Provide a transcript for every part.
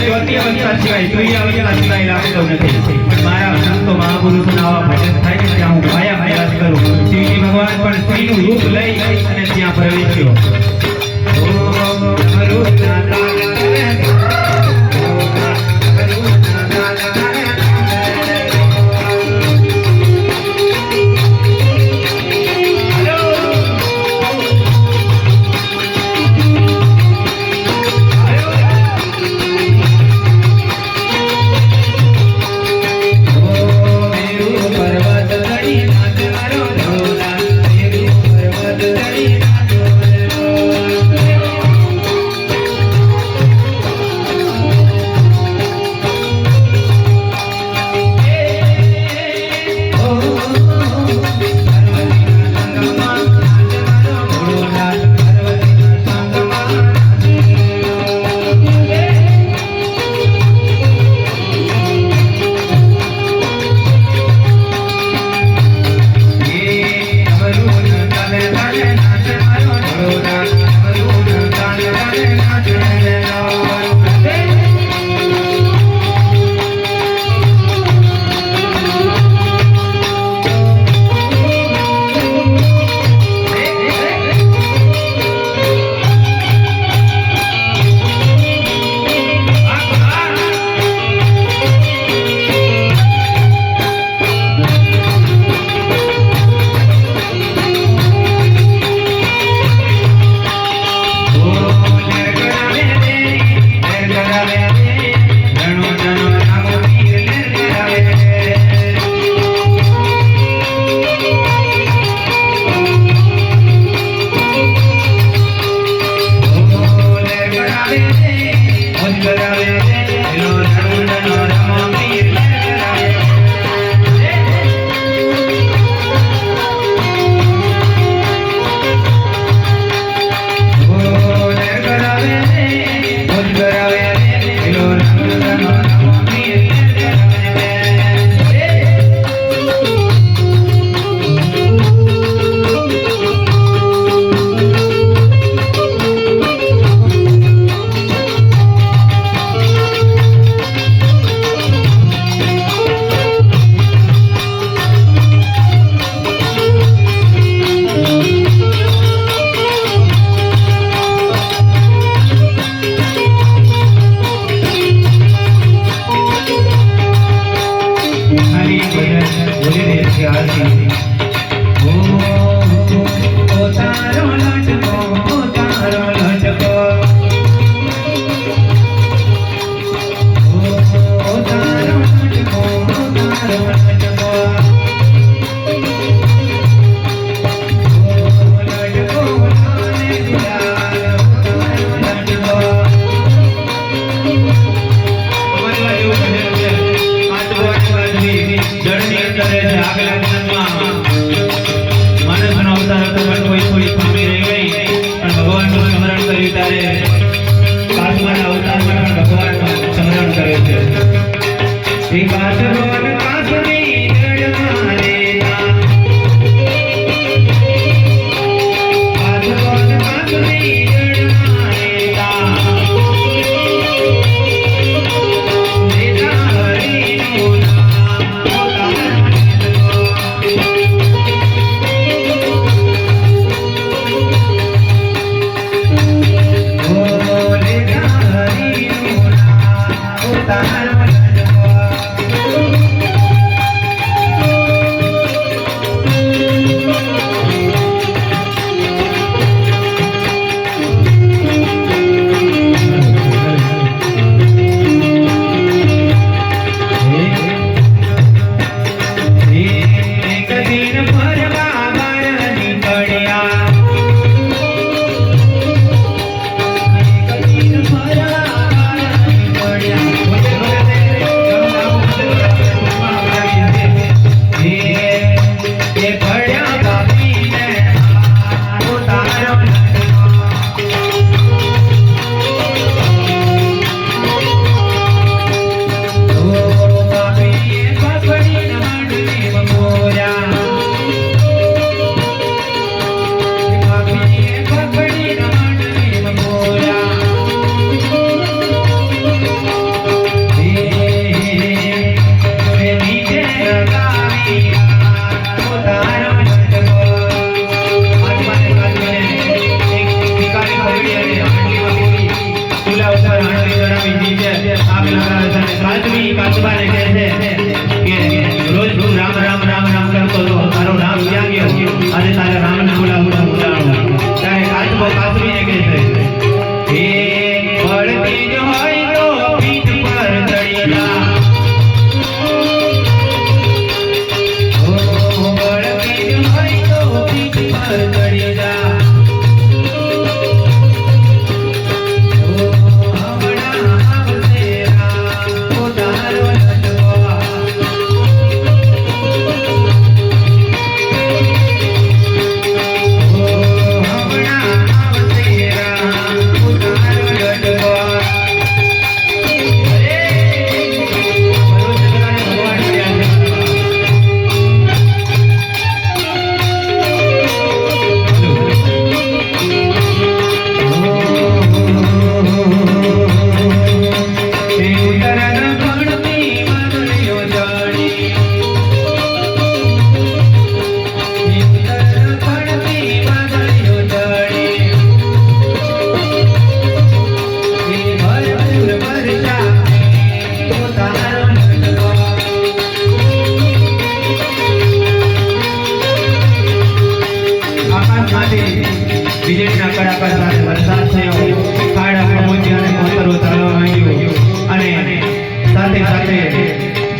ચોથી સિવાય જોઈએ અવસ્થા સિવાય લાગતો નથી પણ મારા સંતો મહાપુરુષોના આવા થાય ને હું માયા પ્રયાસ કરું શિવજી ભગવાન પણ સ્ત્રીનું લઈ અને ત્યાં પ્રવેશ્યો আসেন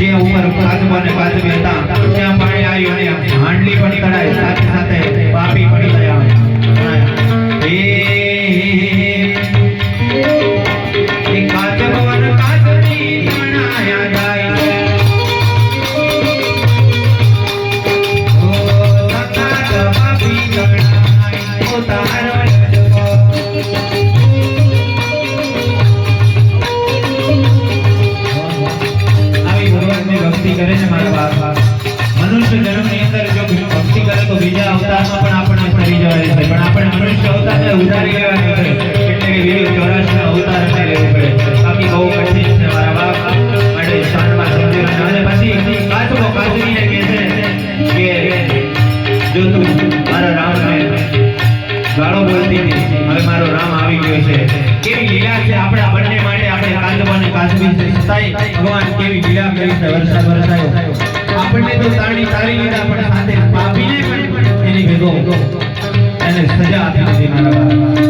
જે ઉપર કાચબા અને બાજુ હતા, ત્યાં પાણી આવ્યું અને હાંડલી પણ તળાઈ સાથે સાથે. મારા રામ આવી ગયો છે. કેવી લીલા છે આપણા બંને માટે. આપણે કાચબો અને કાચબી છતાંય ભગવાન કેવી લીલા કરી છે. વરસાદ આપણને તો સારી તારી લીધા, પણ સાથે પાપીને પણ એની ભેગો એને સજા આપી દીધી મારા